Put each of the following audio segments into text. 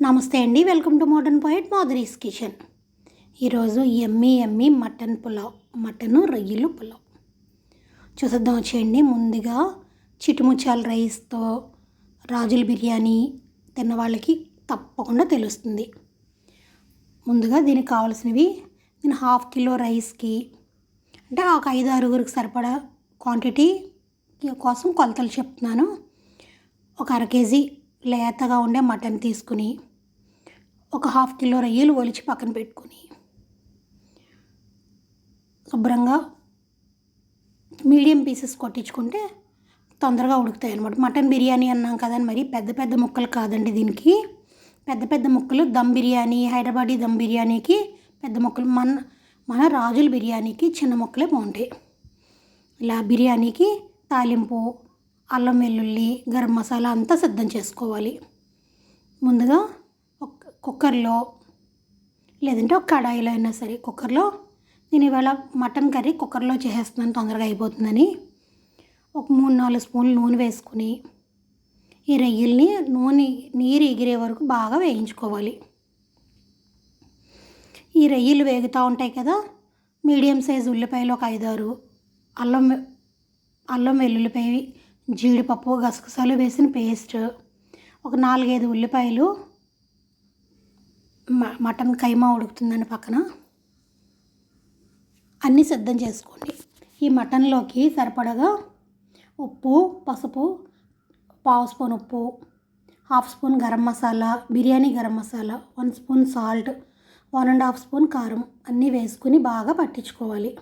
నమస్తే అండి welcome to modern poet Madhuri's kitchen. ఈరోజు yummy yummy mutton pulao mutton రొయ్యలు పులావ్. చూసేద్దాం వచ్చేయండి ముందుగా చిటుముచ్చాల రైస్తో రాజుల బిర్యానీ తిన్న వాళ్ళకి తప్పకుండా తెలుస్తుంది. ముందుగా దీనికి కావాల్సినవి నేను హాఫ్ కిలో రైస్కి అంటే ఒక ఐదు ఆరుగురికి సరిపడా క్వాంటిటీ కోసం కొలతలు చెప్తున్నాను. ఒక అర కేజీ లేతగా ఉండే మటన్ తీసుకుని ఒక హాఫ్ కిలో రొయ్యలు ఒలిచి పక్కన పెట్టుకుని శుభ్రంగా మీడియం పీసెస్ కొట్టించుకుంటే తొందరగా ఉడుకుతాయి అనమాట మటన్ బిర్యానీ అన్నాం కదని మరి పెద్ద పెద్ద ముక్కలు కాదండి దీనికి. పెద్ద పెద్ద ముక్కలు దమ్ బిర్యానీ హైదరాబాదీ దమ్ బిర్యానీకి పెద్ద ముక్కలు మన మన రాజుల బిర్యానీకి చిన్న ముక్కలే బాగుంటాయి. ఇలా బిర్యానీకి తాలింపు అల్లం వెల్లుల్లి గరం మసాలా అంతా సిద్ధం చేసుకోవాలి. ముందుగా ఒక కుక్కర్లో లేదంటే ఒక కడాయిలో అయినా సరే కుక్కర్లో నేను ఇవాళ మటన్ కర్రీ కుక్కర్లో చేసేస్తున్నాను తొందరగా అయిపోతుందని. ఒక మూడు నాలుగు స్పూన్లు నూనె వేసుకుని ఈ రొయ్యల్ని నూనె నీరు ఎగిరే వరకు బాగా వేయించుకోవాలి. ఈ రొయ్యలు వేగుతూ ఉంటాయి కదా మీడియం సైజు ఉల్లిపాయలు ఒక ఐదారు అల్లం అల్లం వెల్లుల్లిపాయ జీడిపప్పు గసగసాలు వేసిన పేస్ట్ ఒక నాలుగైదు ఉల్లిపాయలు మటన్ కైమా ఉడుకుతుందని పక్కన అన్నీ సిద్ధం చేసుకోండి. ఈ మటన్లోకి సరిపడగా ఉప్పు పసుపు పావు స్పూన్ ఉప్పు half spoon garam masala biryani garam masala one spoon salt one and half spoon కారం అన్నీ వేసుకుని బాగా పట్టించుకోవాలి.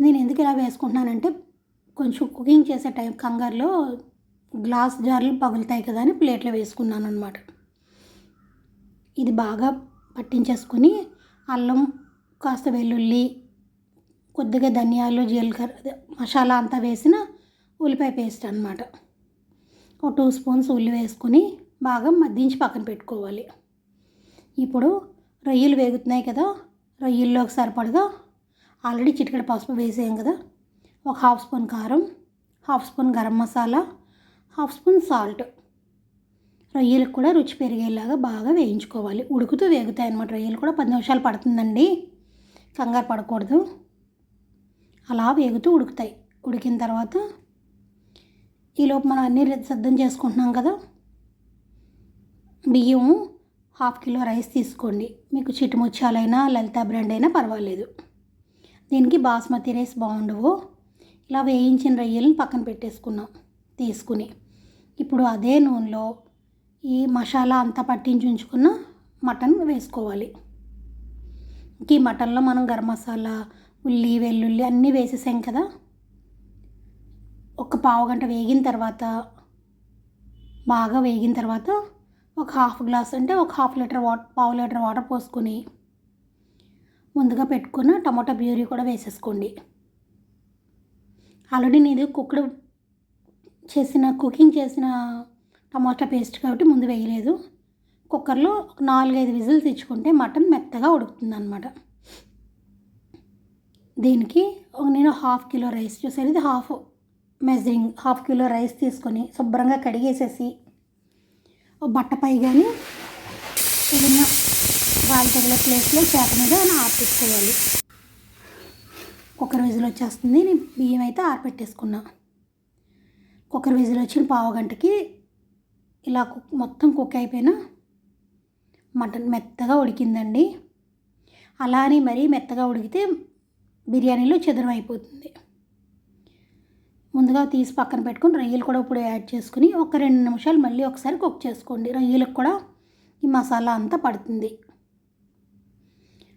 నేను ఎందుకు ఇలా వేసుకుంటున్నానంటే కొంచెం కుకింగ్ చేసే టైం కంగారులో గ్లాస్ జార్లు పగులుతాయి కదా అని ప్లేట్లో వేసుకున్నాను అనమాట ఇది బాగా పట్టించేసుకుని అల్లం కాస్త వెల్లుల్లి కొద్దిగా ధనియాలు జీలకర్ర మసాలా అంతా వేసిన ఉల్లిపాయ పేస్ట్ అనమాట ఒక టూ స్పూన్స్ ఉల్లి వేసుకుని బాగా మద్దించి పక్కన పెట్టుకోవాలి. ఇప్పుడు రొయ్యలు వేగుతున్నాయి కదా రొయ్యల్లోకి సరిపడగా ఆల్రెడీ చిటికెడ పసుపు వేసాం కదా ఒక హాఫ్ స్పూన్ కారం half spoon garam masala half spoon salt రొయ్యలకు కూడా రుచి పెరిగేలాగా బాగా వేయించుకోవాలి. ఉడుకుతూ వేగుతాయి అన్నమాట. రొయ్యలు కూడా పది నిమిషాలు పడుతుందండి. కంగారు పడకూడదు. అలా వేగుతూ ఉడుకుతాయి. ఉడికిన తర్వాత ఈలోపు మనం అన్నీ సిద్ధం చేసుకుంటున్నాం కదా? బియ్యం హాఫ్ కిలో రైస్ తీసుకోండి. మీకు చిట్టుముచ్చాలైనా లలితా బ్రాండ్ అయినా పర్వాలేదు. దీనికి బాస్మతి రైస్ బాగుండవు. ఇలా వేయించిన రొయ్యలను పక్కన పెట్టేసుకున్నాం తీసుకుని. ఇప్పుడు అదే నూనెలో ఈ మసాలా అంతా పట్టించి ఉంచుకున్న మటన్ వేసుకోవాలి. ఈ మటన్లో మనం గరం మసాలా ఉల్లి వెల్లుల్లి అన్నీ వేసేసాం కదా. ఒక పావు గంట వేగిన తర్వాత బాగా వేగిన తర్వాత ఒక హాఫ్ గ్లాస్ అంటే ఒక హాఫ్ లీటర్ వాటర్ పావు లీటర్ వాటర్ పోసుకొని ముందుగా పెట్టుకున్న టమాటా ప్యూరీ కూడా వేసేసుకోండి. ఆల్రెడీ నేను కుక్కడు చేసిన కుకింగ్ చేసిన టమాటా పేస్ట్ కాబట్టి ముందు వేయలేదు. కుక్కర్లో ఒక నాలుగైదు విజిల్ తెచ్చుకుంటే మటన్ మెత్తగా ఉడుకుతుంది అనమాట దీనికి నేను హాఫ్ కిలో రైస్ చూసాను ఇది half measuring half kilo rice తీసుకొని శుభ్రంగా కడిగేసేసి బట్టపై కానీ ఏదైనా గాలి తగిలే ప్లేస్లో చేత మీద ఆపేసుకోవాలి కుక్కర్ విజిల్ వచ్చేస్తుంది. నేను బియ్యం అయితే ఆరపెట్టేసుకున్నా. కుక్కర్ విజిల్ వచ్చిన పావు గంటకి ఇలా కుక్ మొత్తం కుక్ అయిపోయిన మటన్ మెత్తగా ఉడికిందండి. అలా అని మరీ మెత్తగా ఉడికితే బిర్యానీలో చదురం అయిపోతుంది. ముందుగా తీసి పక్కన పెట్టుకుని రొయ్యలు కూడా ఇప్పుడు యాడ్ చేసుకుని ఒక రెండు నిమిషాలు మళ్ళీ ఒకసారి కుక్ చేసుకోండి. రొయ్యలకు కూడా ఈ మసాలా అంతా పడుతుంది.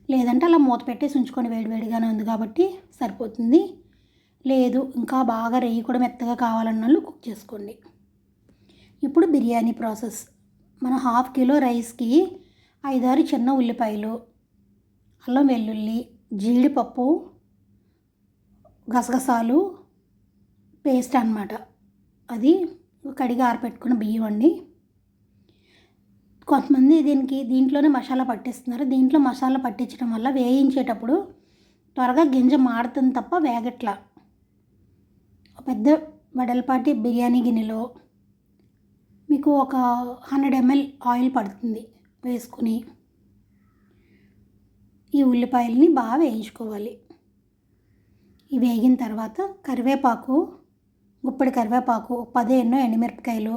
లేదంటే అలా మూత పెట్టేసి ఉంచుకొని వేడివేడిగానే ఉంది కాబట్టి సరిపోతుంది. లేదు ఇంకా బాగా రెయ్యి కూడా మెత్తగా కావాలన్న వాళ్ళు కుక్ చేసుకోండి. ఇప్పుడు బిర్యానీ ప్రాసెస్. మనం హాఫ్ కిలో రైస్కి ఐదారు చిన్న ఉల్లిపాయలు అల్లం వెల్లుల్లి జీడిపప్పు గసగసాలు పేస్ట్ అన్నమాట. అది కడిగి ఆరపెట్టుకున్న బియ్యం అండి. కొంతమంది దీనికి దీంట్లోనే మసాలా పట్టిస్తున్నారు. దీంట్లో మసాలా పట్టించడం వల్ల వేయించేటప్పుడు త్వరగా గింజ మాడుతుంది తప్ప వేగట్లా. పెద్ద వెడల్పాటి బిర్యానీ గిన్నెలో మీకు ఒక హండ్రెడ్ ఎంఎల్ ఆయిల్ పడుతుంది వేసుకుని. ఈ ఉల్లిపాయలని బాగా వేయించుకోవాలి. ఇవి వేగిన తర్వాత కరివేపాకు గుప్పడి కరివేపాకు ఒక ఎన్నో ఎండుమిరపకాయలు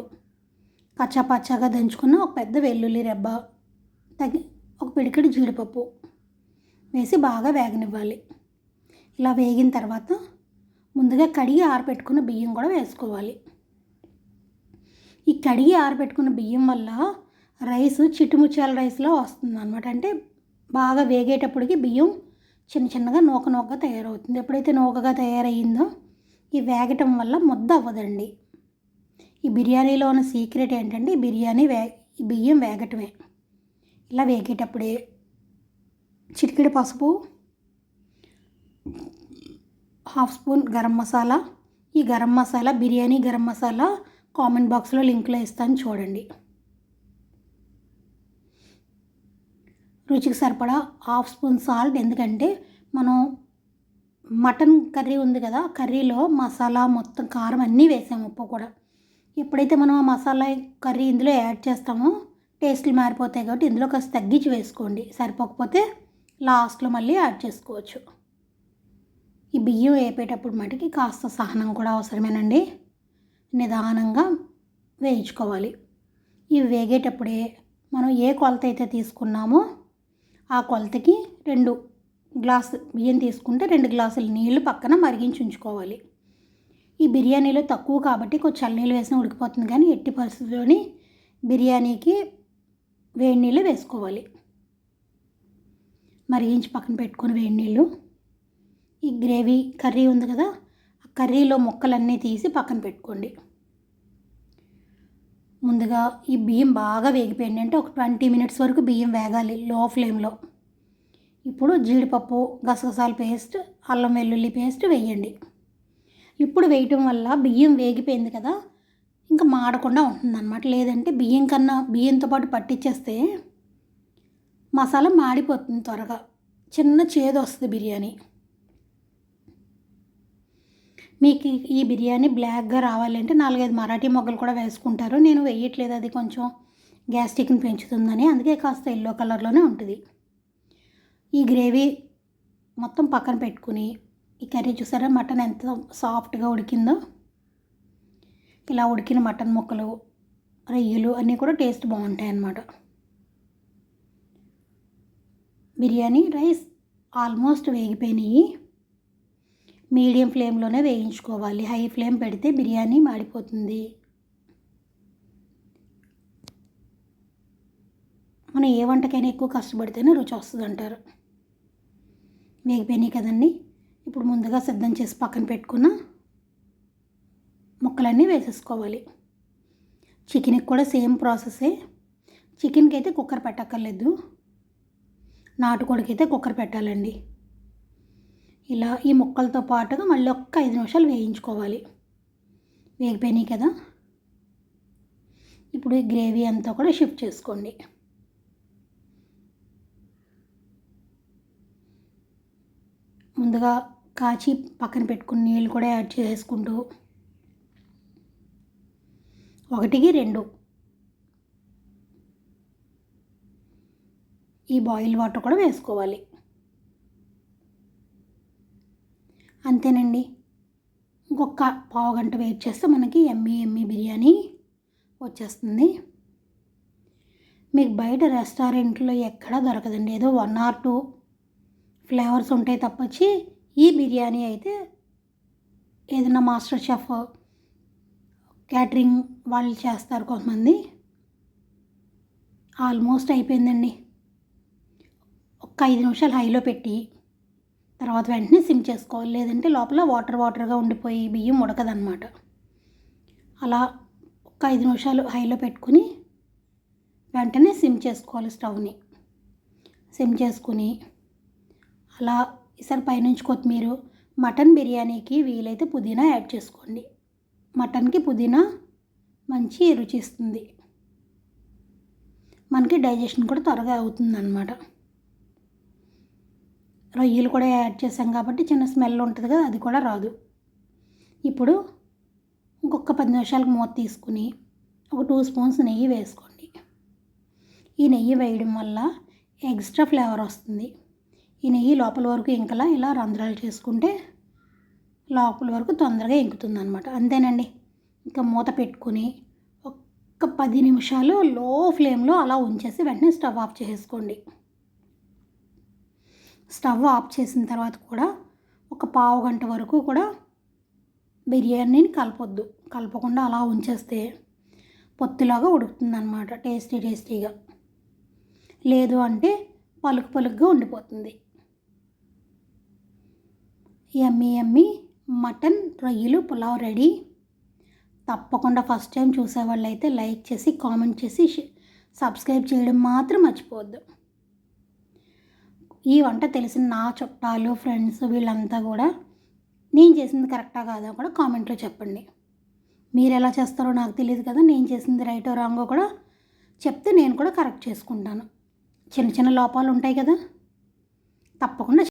పచ్చాపచ్చాగా దంచుకున్న ఒక పెద్ద వెల్లుల్లి రెబ్బ తగి ఒక పిడికిడి జీడిపప్పు వేసి బాగా వేగనివ్వాలి. ఇలా వేగిన తర్వాత ముందుగా కడిగి ఆరబెట్టుకున్న బియ్యం కూడా వేసుకోవాలి. ఈ కడిగి ఆరబెట్టుకున్న బియ్యం వల్ల రైస్ చిట్టుముచ్చాల రైస్లో వస్తుంది అనమాట అంటే బాగా వేగేటప్పటికి బియ్యం చిన్న చిన్నగా నూక నూకగా తయారవుతుంది. ఎప్పుడైతే నూకగా తయారయ్యిందో ఈ వేగటం వల్ల ముద్ద అవ్వదండి. ఈ బిర్యానీలో ఉన్న సీక్రెట్ ఏంటంటే బిర్యానీ వే ఈ బియ్యం వేగటమే. ఇలా వేగేటప్పుడే చిటికెడు పసుపు హాఫ్ స్పూన్ గరం మసాలా. ఈ గరం మసాలా బిర్యానీ గరం మసాలా కామెంట్ బాక్స్లో లింక్లో ఇస్తాను చూడండి. రుచికి సరిపడా హాఫ్ స్పూన్ సాల్ట్ ఎందుకంటే మనం మటన్ కర్రీ ఉంది కదా కర్రీలో మసాలా మొత్తం కారం అన్నీ వేసాము ఉప్పు కూడా. ఎప్పుడైతే మనం ఆ మసాలా కర్రీ ఇందులో యాడ్ చేస్తామో టేస్ట్లు మారిపోతాయి కాబట్టి ఇందులో కాస్త తగ్గించి వేసుకోండి. సరిపోకపోతే లాస్ట్లో మళ్ళీ యాడ్ చేసుకోవచ్చు. ఈ బియ్యం వేపేటప్పుడు మటుకి కాస్త సహనం కూడా అవసరమేనండి. నిదానంగా వేయించుకోవాలి. ఇవి వేగేటప్పుడే మనం ఏ కొలత అయితే తీసుకున్నామో ఆ కొలతకి రెండు గ్లాసు బియ్యం తీసుకుంటే రెండు గ్లాసులు నీళ్ళు పక్కన మరిగించి ఉంచుకోవాలి. ఈ బిర్యానీలో తక్కువ కాబట్టి కొంచెం చల్లనీళ్ళు వేసినా ఉడికిపోతుంది కానీ ఎట్టి పరిస్థితుల్లోని బిర్యానీకి వేడి నీళ్ళు వేసుకోవాలి. మరిగించి పక్కన పెట్టుకొని వేడి నీళ్ళు. ఈ గ్రేవీ కర్రీ ఉంది కదా ఆ కర్రీలో ముక్కలన్నీ తీసి పక్కన పెట్టుకోండి. ముందుగా ఈ బియ్యం బాగా వేగిపోయింది అంటే ఒక ట్వంటీ మినిట్స్ వరకు బియ్యం వేగాలి లో ఫ్లేమ్లో. ఇప్పుడు జీడిపప్పు గసగసాల పేస్ట్ అల్లం వెల్లుల్లి పేస్ట్ వేయండి. ఇప్పుడు వేయటం వల్ల బియ్యం వేగిపోయింది కదా ఇంకా మాడకుండా ఉంటుంది అనమాట లేదంటే బియ్యం కన్నా బియ్యంతో పాటు పట్టించేస్తే మసాలా మాడిపోతుంది త్వరగా. చిన్న చేదు వస్తుంది బిర్యానీ. మీకు ఈ బిర్యానీ బ్లాక్గా రావాలంటే నాలుగైదు మరాఠీ మొగ్గలు కూడా వేసుకుంటారు. నేను వేయట్లేదు అది కొంచెం గ్యాస్ట్రిక్ని పెంచుతుందని. అందుకే కాస్త ఎల్లో కలర్లోనే ఉంటుంది. ఈ గ్రేవీ మొత్తం పక్కన పెట్టుకుని ఈ కర్రీ చూసారా? మటన్ ఎంత సాఫ్ట్గా ఉడికిందో. ఇలా ఉడికిన మటన్ ముక్కలు రొయ్యలు అన్నీ కూడా టేస్ట్ బాగుంటాయి అన్నమాట బిర్యానీ రైస్ ఆల్మోస్ట్ వేగిపోయినాయి. మీడియం ఫ్లేమ్లోనే వేయించుకోవాలి. హై ఫ్లేమ్ పెడితే బిర్యానీ మాడిపోతుంది. మనం ఏ వంటకైనా ఎక్కువ కష్టపడితేనే రుచి వస్తుంది అంటారు వేగిపోయినాయి కదండీ. ఇప్పుడు ముందుగా సిద్ధం చేసి పక్కన పెట్టుకున్న ముక్కలన్నీ వేసేసుకోవాలి. చికెన్కి కూడా సేమ్ ప్రాసెసే చికెన్కి అయితే కుక్కర్ పెట్టక్కర్లేదు. నాటుకోడికి అయితే కుక్కర్ పెట్టాలండి. ఇలా ఈ ముక్కలతో పాటుగా మళ్ళీ ఒక్క ఐదు నిమిషాలు వేయించుకోవాలి. వేగిపోయినాయి కదా. ఇప్పుడు ఈ గ్రేవీ అంతా కూడా షిఫ్ట్ చేసుకోండి. ముందుగా కాచి పక్కన పెట్టుకుని నీళ్ళు కూడా యాడ్ చేసుకుంటూ ఒకటికి రెండు. ఈ బాయిల్ వాటర్ కూడా వేసుకోవాలి. అంతేనండి. ఇంకొక పావు గంట వెయిట్ చేస్తే మనకి ఎమ్మి ఎమ్మి బిర్యానీ వచ్చేస్తుంది. మీకు బయట రెస్టారెంట్లో ఎక్కడా దొరకదండి. ఏదో వన్ ఆర్ టూ ఫ్లేవర్స్ ఉంటాయి తప్పొచ్చి ఈ బిర్యానీ అయితే ఏదైనా మాస్టర్ షెఫ్ క్యాటరింగ్ వాళ్ళు చేస్తారు కొంతమంది. ఆల్మోస్ట్ అయిపోయిందండి. ఒక ఐదు నిమిషాలు హైలో పెట్టి తర్వాత వెంటనే సిమ్ చేసుకోవాలి. లేదంటే లోపల వాటర్ వాటర్గా ఉండిపోయి బియ్యం ఉడకదనమాట అలా ఒక ఐదు నిమిషాలు హైలో పెట్టుకుని వెంటనే సిమ్ చేసుకోవాలి స్టవ్ని. సిమ్ చేసుకుని అలా ఈసారి పైనుంచి కొత్తిమీర మటన్ బిర్యానీకి వీలైతే పుదీనా యాడ్ చేసుకోండి. మటన్కి పుదీనా మంచి రుచి ఇస్తుంది మనకి డైజెషన్ కూడా త్వరగా అవుతుంది అనమాట రొయ్యలు కూడా యాడ్ చేసాం కాబట్టి చిన్న స్మెల్ ఉంటుంది కదా అది కూడా రాదు. ఇప్పుడు ఇంకొక పది నిమిషాలకు మూత తీసుకుని ఒక టూ స్పూన్స్ నెయ్యి వేసుకోండి. ఈ నెయ్యి వేయడం వల్ల ఎక్స్ట్రా ఫ్లేవర్ వస్తుంది. ఈ నెయ్యి లోపల వరకు ఇంకలా ఇలా రంధ్రాలు చేసుకుంటే లోపల వరకు తొందరగా ఇంకుతుంది అనమాట అంతేనండి. ఇంకా మూత పెట్టుకుని ఒక్క పది నిమిషాలు లో ఫ్లేమ్లో అలా ఉంచేసి వెంటనే స్టవ్ ఆఫ్ చేసుకోండి స్టవ్ ఆఫ్ చేసిన తర్వాత కూడా ఒక పావు గంట వరకు కూడా బిర్యానీని కలపొద్దు. కలపకుండా అలా ఉంచేస్తే పొత్తులాగా ఉడుకుతుంది అనమాట టేస్టీ టేస్టీగా. లేదు అంటే పలుకు పలుకుగా ఉండిపోతుంది. ఎమ్మి ఎమ్మి మటన్ రొయ్యలు పులావ్ రెడీ. తప్పకుండా ఫస్ట్ టైం చూసేవాళ్ళు అయితే లైక్ చేసి కామెంట్ చేసి సబ్స్క్రైబ్ చేయడం మాత్రం మర్చిపోవద్దు. ఈ వంట తెలిసిన నా చుట్టాలు ఫ్రెండ్స్ వీళ్ళంతా కూడా నేను చేసింది కరెక్టా కాదా కూడా కామెంట్లో చెప్పండి. మీరు ఎలా చేస్తారో నాకు తెలియదు కదా నేను చేసింది రైటో రాంగో కూడా చెప్తే నేను కూడా కరెక్ట్ చేసుకుంటాను. చిన్న చిన్న లోపాలు ఉంటాయి కదా తప్పకుండా